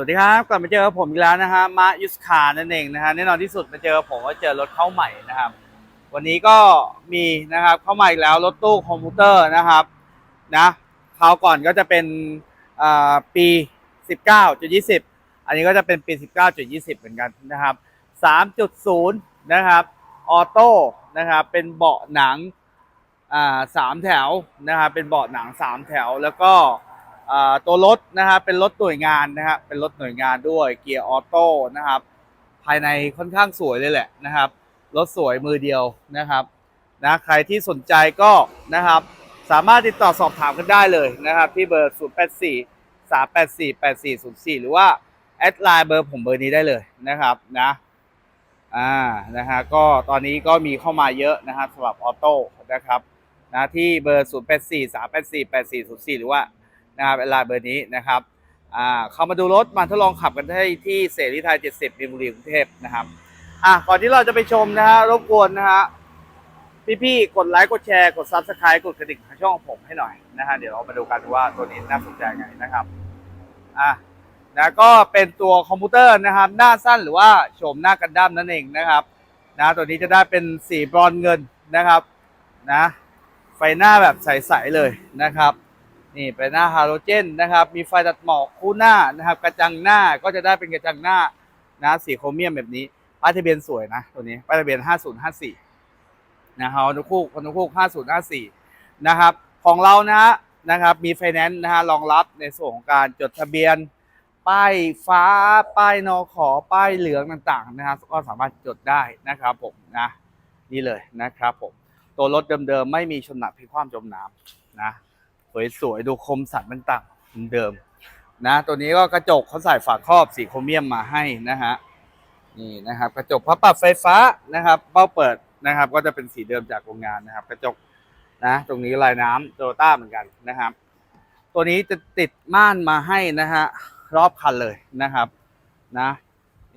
สวัสดีครับกลับมาเจอกับผมอีกแล้วนะฮะมายุสคานั่นเองนะฮะแน่นอนที่สุดมาเจอผมก็เจอรถเข้าใหม่นะครับ วันนี้ก็มีนะครับเข้ามาอีกแล้วรถตู้คอมพิวเตอร์นะครับนะคราวก่อนก็จะเป็นอ่าปี 19.20 อันนี้ก็จะเป็นปี 19.20 เหมือนกันนะครับ 3.0 นะครับออโต้นะครับเป็นเบาะหนังสามแถวนะครับเป็นเบาะหนังสามแถวแล้วก็ ตัวรถนะครับเป็นรถหน่วยงานนะครับเป็นรถหน่วยงานด้วยเกียร์ออโต้นะครับภายในค่อนข้างสวยเลยแหละนะครับรถสวยมือเดียวนะครับนะใครที่สนใจก็นะครับสามารถติดต่อสอบถามกันได้เลยนะครับที่เบอร์ 0 8 4 3 8 4 8 4 0 4 หรือว่าแอดไลน์เบอร์ผมเบอร์นี้ได้เลยนะครับนะอ่านะฮะก็ตอนนี้ก็มีเข้ามาเยอะนะครับสำหรับออโต้นะครับนะที่เบอร์ 0 8 4 3 8 4 8 4 0 4 หรือว่า นะครับเวลาเบอร์นี้นะครับอ่าเข้ามาดูรถมาทดลองขับกันได้ที่เสรีไทย 70มินบุรีกรุงเทพนะครับอะก่อนที่เราจะไปชมนะฮะรบกวนนะฮะพี่ๆกดไลค์กดแชร์กดซับสไครต์กดกระดิ่งทางช่องผมให้หน่อยนะฮะเดี๋ยวเรามาดูกันว่าตัวนี้น่าสนใจไงนะครับอะนะก็เป็นตัวคอมพิวเตอร์นะครับ หน้าสั้นหรือว่าโฉมหน้ากันดั้มนั่นเองนะครับนะตัวนี้จะได้เป็นสีบรอนเงินนะครับนะไฟหน้าแบบใสๆเลยนะครับ นี่เป็นหน้าฮาโลเจนนะครับ มีไฟตัดหมอกคู่หน้านะครับ กระจังหน้าก็จะได้เป็นกระจังหน้านะสีโครเมียมแบบนี้ป้ายทะเบียนสวยนะตัวนี้ป้ายทะเบียน 5054นะฮอนคูกฮอนคูก5054 นะครับ ของเรานะนะครับ มีไฟแนนซ์นะฮะรองรับในส่วนของการจดทะเบียน ป้ายฟ้า ป้ายนอขอ ป้ายเหลืองต่างๆนะครับก็สามารถจดได้นะครับผมนะนี่เลยนะครับผมตัวรถเดิมๆไม่มีชนหนักพิคว่ำจมน้ำนะ สวยๆดูคมสันต่างๆเหมือนเดิมนะตัวนี้ก็กระจกเขาใส่ฝาครอบสีโครเมียมมาให้นะฮะนี่นะครับกระจกพับปรับไฟฟ้านะครับเป้าเปิดนะครับ ก็จะเป็นสีเดิมจากโรงงานนะครับ กระจกนะตรงนี้ลายน้ำโตโยต้าเหมือนกันนะครับ ตัวนี้จะติดม่านมาให้นะฮะรอบคันเลยนะครับนะ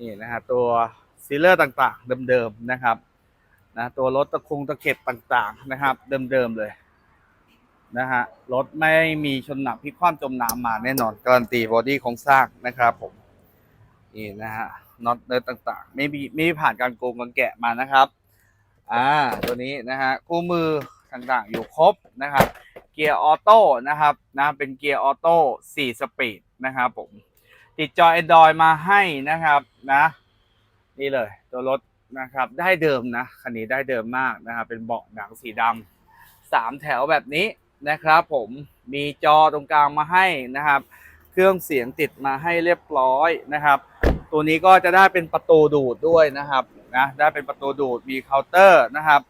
นี่นะฮะตัวซีเลอร์ต่างๆ เดิมๆนะครับนะตัวรถตะคงตะเข็บต่างๆนะครับ เดิมๆเลย นะฮะรถไม่มีชนหนักพิกคว่ำจมน้ำมาแน่นอน การันตีบอดี้โครงสร้างนะครับผมนี่นะฮะน็อตเนิร์ต่างๆ ไม่มีไม่ผ่านการโกงกันแกะมานะครับอ่าตัวนี้นะฮะคู่มือต่างๆ อยู่ครบนะครับเกียร์ออโต้นะครับนะเป็นเกียร์ออโต้4สปีดนะครับผมติดจอ Android มาให้นะครับนะ นี่เลยตัวรถนะครับได้เดิมนะคันนี้ได้เดิมมากนะครับเป็นเบาะหนังสีดำสามแถวแบบนี้ นะครับผมมีจอตรงกลางมาให้นะครับ เครื่องเสียงติดมาให้เรียบร้อยนะครับ ตัวนี้ก็จะได้เป็นประตูดูดด้วยนะครับนะได้เป็นประตูดูดมีเคาน์เตอร์นะครับ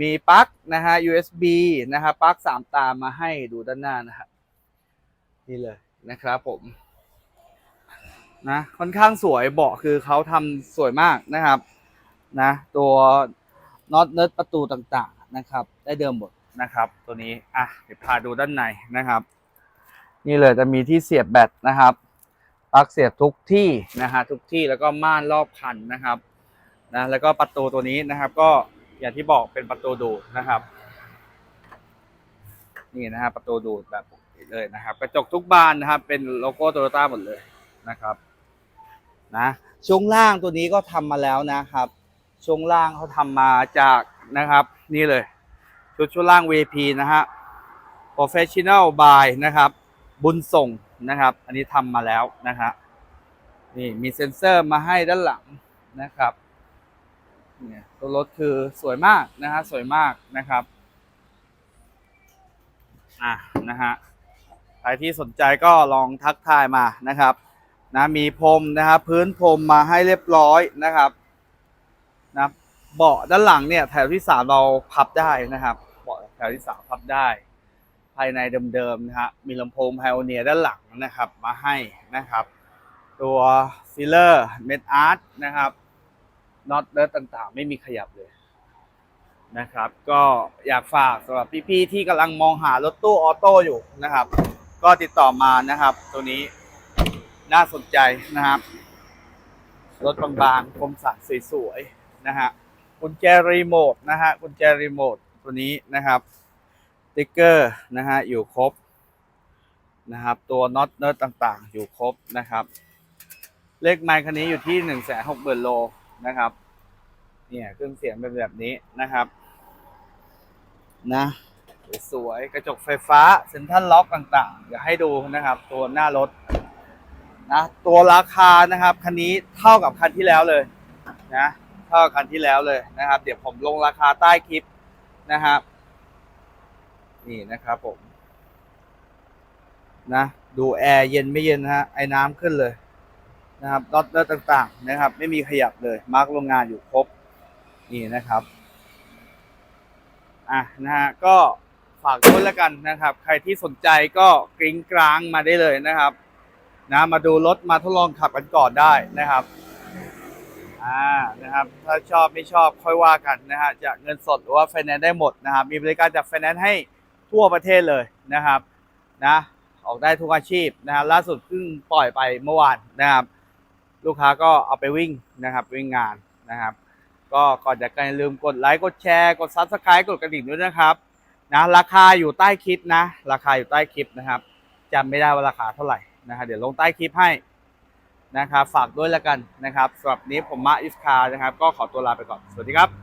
มีปลั๊กนะฮะ USB นะครับปลั๊กสามตามาให้ดูด้านหน้านะครับนี่เลยนะครับผมนะค่อนข้างสวยเบาะคือเขาทำสวยมากนะครับนะตัวน็อตเนิร์ดประตูต่างๆนะครับ ได้เดิมหมด นะครับ ตัวนี้อะเดี๋ยวพาดูด้านในนะครับ นี่เลยจะมีที่เสียบแบตนะครับปลั๊กเสียบทุกที่นะฮะทุกที่แล้วก็ม่านรอบคันนะครับนะแล้วก็ประตูตัวนี้นะครับ ก็อย่างที่บอกเป็นประตูดูดนะครับ นี่นะฮะประตูดูดแบบเลยนะครับกระจกทุกบานนะครับ เป็นโลโก้โตโยต้าหมดเลยนะครับนะช่วงล่างตัวนี้ก็ทำมาแล้วนะครับ ช่วงล่างเขาทำมาจากนะครับ นี่เลย ชุดชุดล่าง VP นะฮะ Professional by นะครับ บุญส่งนะครับ อันนี้ทำมาแล้วนะฮะนี่มีเซ็นเซอร์มาให้ด้านหลังนะครับเนี่ยตัวรถคือสวยมากนะฮะสวยมากนะครับอะนะฮะใครที่สนใจก็ลองทักทายมานะครับนะมีพรมนะครับพื้นพรมมาให้เรียบร้อยนะครับนะเบาะด้านหลังเนี่ยแถวที่สามเราพับได้นะครับ วที่สามพับได้ ภายในเดิมๆนะฮะมีลำโพงไพโอเนียด้านหลังนะครับ มาให้นะครับ ตัวซีเลอร์เมดอาร์ตนะครับน็อตเนิต่างๆ ไม่มีขยับเลยนะครับ ก็อยากฝากสำหรับพี่ๆที่กำลังมองหารถตู้ออโต้อยู่นะครับ ก็ติดต่อมานะครับ ตัวนี้น่าสนใจนะครับ รถบางๆคมสันสวยๆนะฮะกุญแจรีโมทนะฮะกุญแจรีโมท ตัวนี้นะครับติ๊กเกอร์นะฮะอยู่ครบนะครับ ตัวน็อตเนิร์ต่างๆ อยู่ครบนะครับ เลขไมค์คันนี้อยู่ที่หนึ่งแสนหกหมื่นโลนะครับเนี่ยเครื่องเสียงเป็นแบบนี้นะครับนะสวยกระจกไฟฟ้าเซ็นทรัลล็อกต่างๆ เดี๋ยวให้ดูนะครับ ตัวหน้ารถนะตัวราคานะครับคันนี้เท่ากับคันที่แล้วเลยนะเท่ากับคันที่แล้วเลยนะครับ เดี๋ยวผมลงราคาใต้คลิป นะครับ นี่นะครับผม นะ ดูแอร์เย็นไม่เย็นนะฮะ ไอ้น้ำขึ้นเลยนะครับน็อตเนอร์ต่าง ๆ นะครับ ไม่มีขยับเลย มาร์กโรงงานอยู่ครบ นี่นะครับ อะนะฮะ ก็ฝากด้วยแล้วกันนะครับ ใครที่สนใจก็กริ้งกลางมาได้เลยนะครับ นะ มาดูรถมาทดลองขับกันก่อนได้นะครับ อ่านะครับถ้าชอบไม่ชอบค่อยว่ากันนะฮะจะเงินสดหรือว่าไฟแนนซ์ได้หมดนะครับ มีบริการจัดไฟแนนซ์ให้ทั่วประเทศเลยนะครับนะออกได้ทุกอาชีพนะฮะล่าสุดเพิ่งปล่อยไปเมื่อวานนะครับ ลูกค้าก็เอาไปวิ่งนะครับวิ่งงานนะครับ ก็ก่อนจากกันอย่าลืมกดไลค์กดแชร์กดซับสไครต์กดกระดิ่งด้วยนะครับนะราคาอยู่ใต้คลิปนะ ราคาอยู่ใต้คลิปนะครับจำไม่ได้ว่าราคาเท่าไหร่นะฮะเดี๋ยวลงใต้คลิปให้ นะครับฝากด้วยแล้วกันนะครับสำหรับนี้ผมมาอิสคานะครับ ก็ขอตัวลาไปก่อน สวัสดีครับ